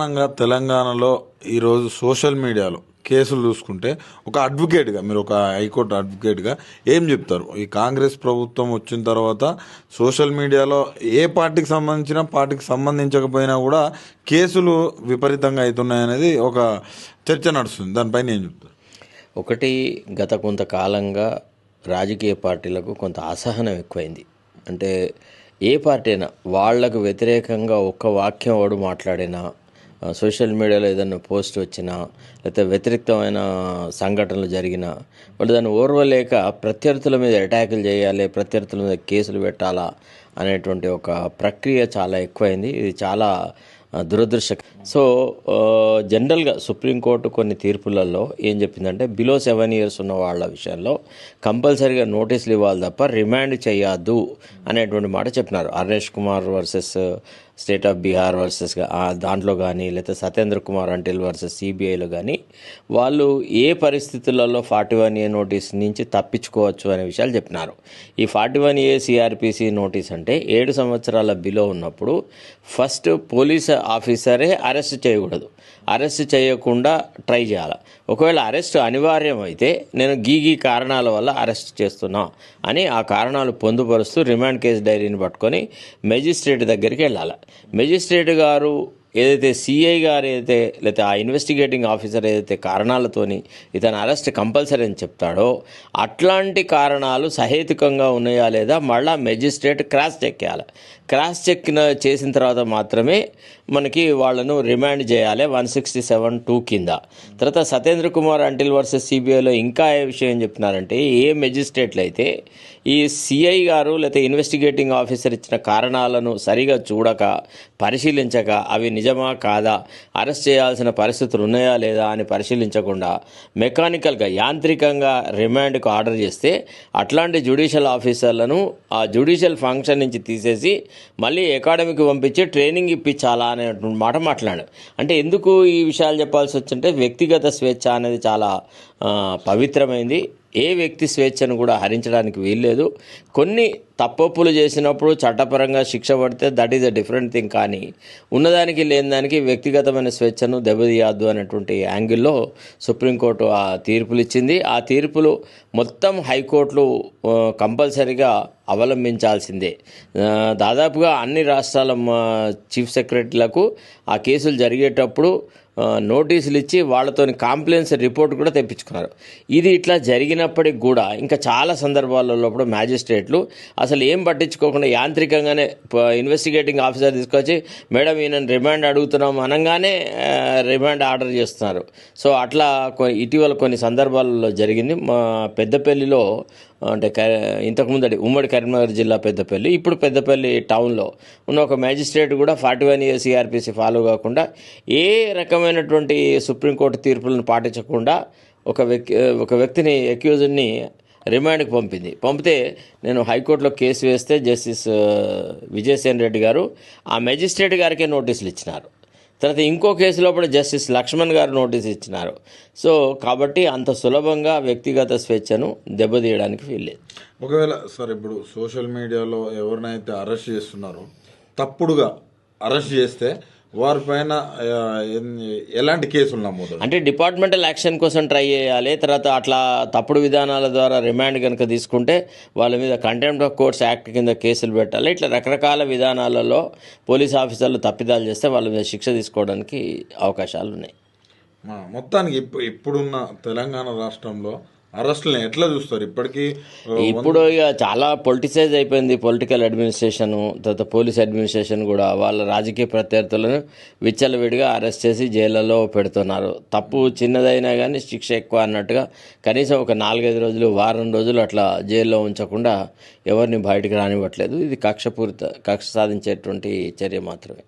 ప్రధానంగా తెలంగాణలో ఈరోజు సోషల్ మీడియాలో కేసులు చూసుకుంటే ఒక అడ్వకేట్గా మీరు ఒక హైకోర్టు అడ్వకేట్గా ఏం చెప్తారు? ఈ కాంగ్రెస్ ప్రభుత్వం వచ్చిన తర్వాత సోషల్ మీడియాలో ఏ పార్టీకి సంబంధించిన పార్టీకి సంబంధించకపోయినా కూడా కేసులు విపరీతంగా అవుతున్నాయనేది ఒక చర్చ నడుస్తుంది. దానిపైన ఏం చెప్తారు? ఒకటి గత కొంతకాలంగా రాజకీయ పార్టీలకు కొంత అసహనం ఎక్కువైంది. అంటే ఏ పార్టీ అయినా వాళ్ళకు వ్యతిరేకంగా ఒక్క వాక్యం వాడు మాట్లాడినా సోషల్ మీడియాలో ఏదైనా పోస్ట్ వచ్చినా లేకపోతే వ్యతిరేకమైన సంఘటనలు జరిగినా వాళ్ళు దాన్ని ఓర్వలేక ప్రత్యర్థుల మీద అటాకులు చేయాలి ప్రత్యర్థుల మీద కేసులు పెట్టాలా అనేటువంటి ఒక ప్రక్రియ చాలా ఎక్కువైంది. ఇది చాలా దురదృష్ట సో జనరల్గా సుప్రీంకోర్టు కొన్ని తీర్పులలో ఏం చెప్పిందంటే బిలో సెవెన్ ఇయర్స్ ఉన్న వాళ్ళ విషయంలో కంపల్సరీగా నోటీసులు ఇవ్వాలి తప్ప రిమాండ్ చేయొద్దు అనేటువంటి మాట చెప్పినారు. Harish Kumar versus state of Bihar versus దాంట్లో కానీ లేకపోతే సత్యేంద్ర కుమార్ అంటిల్ వర్సెస్ సిబిఐలో కానీ వాళ్ళు ఏ పరిస్థితులలో ఫార్టీ వన్ ఏ నోటీస్ నుంచి తప్పించుకోవచ్చు అనే విషయాలు చెప్పినారు. ఈ forty one A CRPC notice అంటే ఏడు సంవత్సరాల బిలో ఉన్నప్పుడు ఫస్ట్ పోలీస్ ఆఫీసరే అరెస్ట్ చేయకూడదు. అరెస్ట్ చేయకుండా ట్రై చేయాలి. ఒకవేళ అరెస్ట్ అనివార్యం అయితే నేను గీ గీ కారణాల వల్ల అరెస్ట్ చేస్తున్నా అని ఆ కారణాలు పొందుపరుస్తూ రిమాండ్ కేసు డైరీని పట్టుకొని మెజిస్ట్రేట్ దగ్గరికి వెళ్ళాలి. మెజిస్ట్రేట్ గారు ఏదైతే సిఐ గారు ఏదైతే లేకపోతే ఆ ఇన్వెస్టిగేటింగ్ ఆఫీసర్ ఏదైతే కారణాలతోని ఇతను అరెస్ట్ కంపల్సరీ అని చెప్తాడో అట్లాంటి కారణాలు సహేతుకంగా ఉన్నాయా లేదా మళ్ళా మెజిస్ట్రేట్ క్రాస్ చెక్ చేయాలి క్రాస్ చెక్ చేసిన తర్వాత మాత్రమే మనకి వాళ్ళను రిమాండ్ చేయాలి వన్ సిక్స్టీ సెవెన్ టూ కింద. తర్వాత సత్యేంద్ర కుమార్ అంటిల్ వర్సెస్ సిబిఐలో ఇంకా ఏ విషయం చెప్తున్నారంటే ఏ మెజిస్ట్రేట్లు అయితే ఈ సిఐ గారు లేకపోతే ఇన్వెస్టిగేటింగ్ ఆఫీసర్ ఇచ్చిన కారణాలను సరిగా చూడక పరిశీలించక అవి నిజమా కాదా అరెస్ట్ చేయాల్సిన పరిస్థితులు ఉన్నాయా లేదా అని పరిశీలించకుండా మెకానికల్గా యాంత్రికంగా రిమాండ్కు ఆర్డర్ చేస్తే అట్లాంటి జ్యుడిషియల్ ఆఫీసర్లను ఆ జ్యుడిషియల్ ఫంక్షన్ నుంచి తీసేసి మళ్ళీ అకాడమీకి పంపించి ట్రైనింగ్ ఇప్పించాలా అనే మాట మాట్లాడాడు. అంటే ఎందుకు ఈ విషయాలు చెప్పాల్సి వచ్చింటే వ్యక్తిగత స్వేచ్ఛ అనేది చాలా పవిత్రమైంది. ఏ వ్యక్తి స్వేచ్ఛను కూడా హరించడానికి వీల్లేదు. కొన్ని తప్పొప్పులు చేసినప్పుడు చట్టపరంగా శిక్ష పడితే that is a different thing కానీ ఉన్నదానికి లేని దానికి వ్యక్తిగతమైన స్వేచ్ఛను దెబ్బతీయద్దు అనేటువంటి యాంగిల్లో సుప్రీంకోర్టు ఆ తీర్పులు ఇచ్చింది ఆ తీర్పులు మొత్తం హైకోర్టులు కంపల్సరీగా కంపల్సరిగా అవలంబించాల్సిందే. దాదాపుగా అన్ని రాష్ట్రాల మా చీఫ్ సెక్రటరీలకు ఆ కేసులు జరిగేటప్పుడు నోటీసులు ఇచ్చి వాళ్ళతోని కాంప్లైన్స్ రిపోర్ట్ కూడా తెప్పించుకున్నారు. ఇది ఇట్లా జరిగినప్పటికి కూడా ఇంకా చాలా సందర్భాలలో కూడా మ్యాజిస్ట్రేట్లు అసలు ఏం పట్టించుకోకుండా యాంత్రికంగానే ఇన్వెస్టిగేటింగ్ ఆఫీసర్ తీసుకొచ్చి మేడం ఈయన రిమాండ్ అడుగుతున్నాం అనగానే రిమాండ్ ఆర్డర్ చేస్తున్నారు. సో అట్లా కొ- ఇటీవల కొన్ని సందర్భాలలో జరిగింది. మా పెద్దపల్లిలో అంటే క ఇంతకుముందటి ఉమ్మడి కరీంనగర్ జిల్లా పెద్దపల్లి ఇప్పుడు పెద్దపల్లి టౌన్లో ఉన్న ఒక మ్యాజిస్ట్రేట్ కూడా forty one year CRPC follow కాకుండా ఏ రకమైనటువంటి సుప్రీంకోర్టు తీర్పులను పాటించకుండా ఒక వ్యక్తి ఒక వ్యక్తిని అక్యూజ్ని రిమాండ్కి పంపింది. పంపితే నేను హైకోర్టులో కేసు వేస్తే జస్టిస్ విజయసేన్ రెడ్డి గారు ఆ మెజిస్ట్రేట్ గారికే నోటీసులు ఇచ్చినారు. తర్వాత ఇంకో కేసులో కూడా జస్టిస్ లక్ష్మణ్ గారు నోటీస్ ఇచ్చినారు. సో కాబట్టి అంత సులభంగా వ్యక్తిగత స్వేచ్ఛను దెబ్బతీయడానికి వీల్లేదు ఒకవేళ సార్ ఇప్పుడు సోషల్ మీడియాలో ఎవరినైతే అరెస్ట్ చేస్తున్నారో తప్పుడుగా అరెస్ట్ చేస్తే వారిపైన ఎలాంటి కేసులు నమోదు? అంటే డిపార్ట్మెంటల్ యాక్షన్ కోసం ట్రై చేయాలి తర్వాత అట్లా తప్పుడు విధానాల ద్వారా రిమాండ్ కనుక తీసుకుంటే వాళ్ళ మీద కంటెంప్ట్ ఆఫ్ కోర్ట్స్ యాక్ట్ కింద కేసులు పెట్టాలి. ఇట్లా రకరకాల విధానాలలో పోలీస్ ఆఫీసర్లు తప్పిదాలు చేస్తే వాళ్ళ మీద శిక్ష తీసుకోవడానికి అవకాశాలు ఉన్నాయి. మా మొత్తానికి ఇప్పు- ఇప్పుడున్న తెలంగాణ రాష్ట్రంలో అరెస్టులను ఎట్లా చూస్తారు? ఇప్పటికీ ఇప్పుడు ఇక చాలా పొలిటిసైజ్ అయిపోయింది పొలిటికల్ అడ్మినిస్ట్రేషన్ తర్వాత పోలీస్ అడ్మినిస్ట్రేషన్ కూడా వాళ్ళ రాజకీయ ప్రత్యర్థులను విచ్చలవిడిగా అరెస్ట్ చేసి జైళ్ళలో పెడుతున్నారు. తప్పు చిన్నదైనా కానీ శిక్ష ఎక్కువ అన్నట్టుగా కనీసం ఒక నాలుగైదు రోజులు వారం రోజులు అట్లా జైల్లో ఉంచకుండా ఎవరిని బయటికి రానివ్వట్లేదు. ఇది కక్షపూరిత కక్ష సాధించేటువంటి చర్య మాత్రమే.